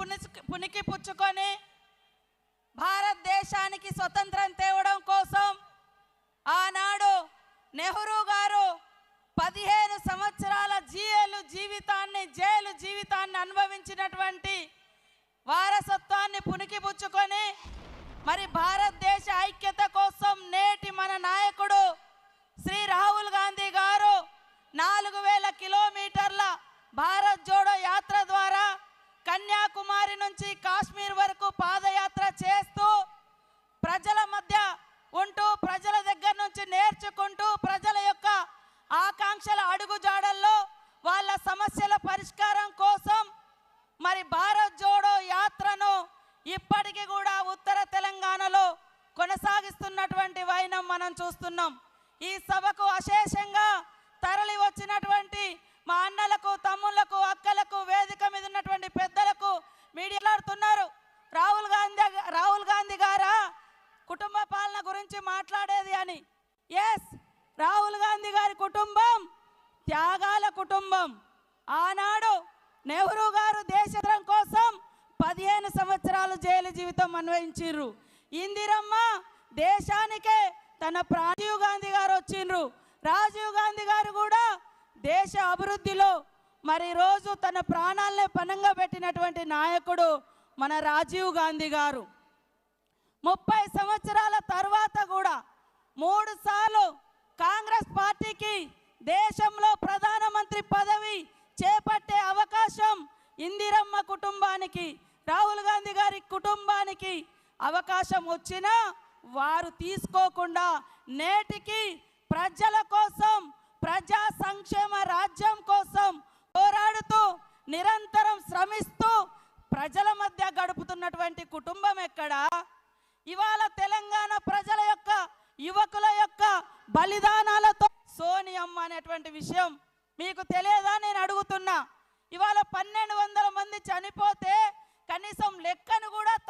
పునికి పుచ్చుకొని భారతదేశానికి స్వతంత్రం తేవడం కోసం ఆనాడు నెహ్రూ గారు పదిహేను సంవత్సరాల జైలు జీవితాన్ని జైలు జీవితాన్ని అనుభవించినటువంటి వారసత్వాన్ని పుణికిపుచ్చుకొని మరి భారతదేశ ఐక్యత కోసం నేటి మన నాయకుడు శ్రీ రాహుల్ గాంధీ గారు నాలుగు వేల కిలోమీటర్ల భారత్ జోడో యాత్ర ద్వారా కన్యాకుమారి నుంచి కాశ్మీర్ వరకు పాదయాత్ర చేస్తూ ప్రజల మధ్య ఉంటూ ప్రజల దగ్గర నుంచి నేర్చుకుంటూ ప్రజల యొక్క ఆకాంక్షల అడుగుజాడల్లో వాళ్ళ సమస్యల పరిష్కారం కోసం మరి భారత్ జోడో యాత్రను ఇప్పటికీ కూడా ఉత్తర తెలంగాణలో కొనసాగిస్తున్నటువంటి వైనం మనం చూస్తున్నాం. ఈ సభకు అశేషంగా తరలి వచ్చినటువంటి మా అన్నలకు తమ్ముళ్ళకు అక్కలకు వేదిక మీద ఉన్నటువంటి పెద్దలకు మీడియాడుతున్నారు రాహుల్ గాంధీ రాహుల్ గాంధీ గారా కుటుంబ పాలన గురించి మాట్లాడేది అని. ఎస్ రాహుల్ గాంధీ గారి కుటుంబం త్యాగాల కుటుంబం. ఆనాడు నెహ్రూ గారు దేశద్రం కోసం పదిహేను సంవత్సరాలు జైలు జీవితం అన్వయించిర్రు. ఇందిరమ్మ దేశానికే తన రాజీవ్ గాంధీ గారు వచ్చిండ్రు రాజీవ్ గాంధీ గారు కూడా దేశ అభివృద్ధిలో మరి రోజు తన ప్రాణాలనే పనంగా పెట్టినటువంటి నాయకుడు మన రాజీవ్ గాంధీ గారు. ముప్పై మూడు సార్లు కాంగ్రెస్ పార్టీకి దేశంలో ప్రధానమంత్రి పదవి చేపట్టే అవకాశం ఇందిరమ్మ కుటుంబానికి రాహుల్ గాంధీ గారి కుటుంబానికి అవకాశం వచ్చినా వారు తీసుకోకుండా నేటికి ప్రజల కోసం ప్రజా సంక్షేమ రాజ్యం కోసం పోరాడుతూ నిరంతరం శ్రమిస్తూ ప్రజల మధ్య గడుపుతున్నటువంటి కుటుంబం ఎక్కడా? ఇవాళ తెలంగాణ ప్రజ యువకుల యొక్క బలిదానాలతో సోనియమ్మ అనేటువంటి విషయం మీకు తెలియదా నేను అడుగుతున్నా. ఇవాళ పన్నెండు వందల మంది చనిపోతే కనీసం లెక్కను కూడా